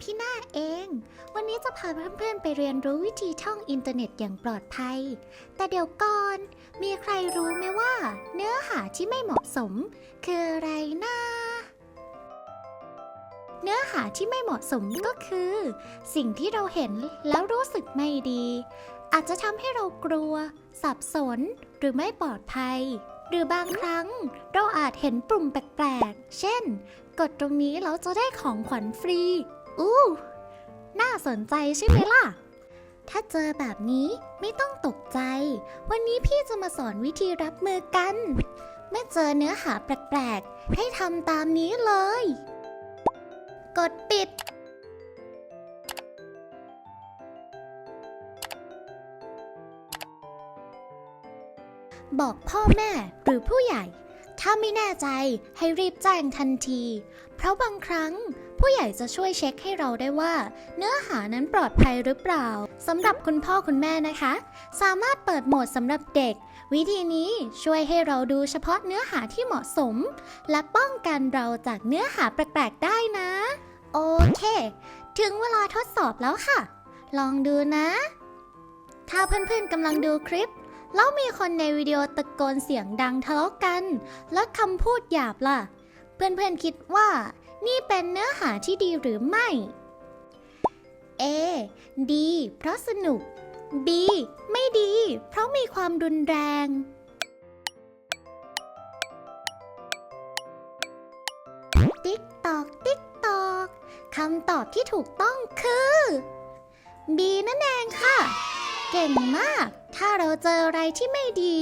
พี่นาเอง วันนี้จะพาเพื่อนๆไปเรียนรู้วิธีท่องอินเทอร์เน็ตอย่างปลอดภัย แต่เดี๋ยวก่อน มีใครรู้ไหมว่า เนื้อหาที่ไม่เหมาะสม คืออะไรนะเนื้อหาที่ไม่เหมาะสมก็คือ สิ่งที่เราเห็นแล้วรู้สึกไม่ดี อาจจะทำให้เรากลัว สับสน หรือไม่ปลอดภัย หรือบางครั้ง เราอาจเห็นปุ่มแปลกๆ เช่น กดตรงนี้แล้วจะได้ของขวัญฟรี อู้น่าสนใจใช่ไหมล่ะ ถ้าเจอแบบนี้ไม่ต้องตกใจ วันนี้พี่จะมาสอนวิธีรับมือกัน เมื่อเจอเนื้อหาแปลกๆ ให้ทำตามนี้เลย กดปิด บอกพ่อแม่หรือผู้ใหญ่ ถ้าไม่แน่ใจให้รีบแจ้งทันที เพราะบางครั้ง ผู้ใหญ่จะช่วยเช็คให้เราได้ว่า เนื้อหานั้นปลอดภัยหรือเปล่าสำหรับคุณพ่อคุณแม่นะคะ สามารถเปิดโหมดสำหรับเด็ก วิธีนี้ช่วยให้เราดูเฉพาะเนื้อหาที่เหมาะสม และป้องกันเราจากเนื้อหาแปลกๆได้นะ โอเค ถึงเวลาทดสอบแล้วค่ะ ลองดูนะ ถ้าเพื่อนๆกำลังดูคลิปแล้วมีคนในวิดีโอตะโกนเสียงดังทะเลาะกัน และคำพูดหยาบล่ะ เพื่อนๆคิดว่า นี่เป็นเนื้อหาที่ดีหรือไม่ A ดี เพราะสนุก B ไม่ดี เพราะมีความรุนแรง ติ๊กตอก ติ๊กตอกคำตอบที่ถูกต้องคือ B นั่นเองค่ะ เก่งมาก ถ้าเราเจออะไรที่ไม่ดี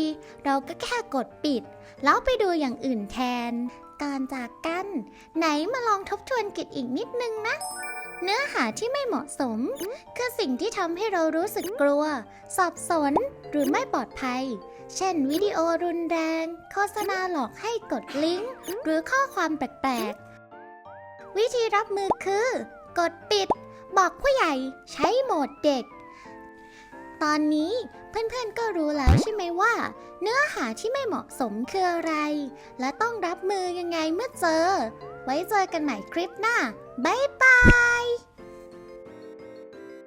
เราก็แค่กดปิด แล้วไปดูอย่างอื่นแทน ก่อนจากกัน ไหนมาลองทบทวนกันอีกนิดนึงนะ เนื้อหาที่ไม่เหมาะสม คือสิ่งที่ทำให้เรารู้สึกกลัว สับสน หรือไม่ปลอดภัย เช่น วิดีโอรุนแรง โฆษณาหลอกให้กดลิงก์ หรือข้อความแปลกๆ วิธีรับมือคือ กดปิด บอกผู้ใหญ่ ใช้โหมดเด็ก ตอนนี้เพื่อนๆก็รู้แล้วใช่ไหมว่า เนื้อหาที่ไม่เหมาะสมคืออะไร และต้องรับมือยังไงเมื่อเจอ ไว้เจอกันใหม่คลิปหน้า บ๊ายบาย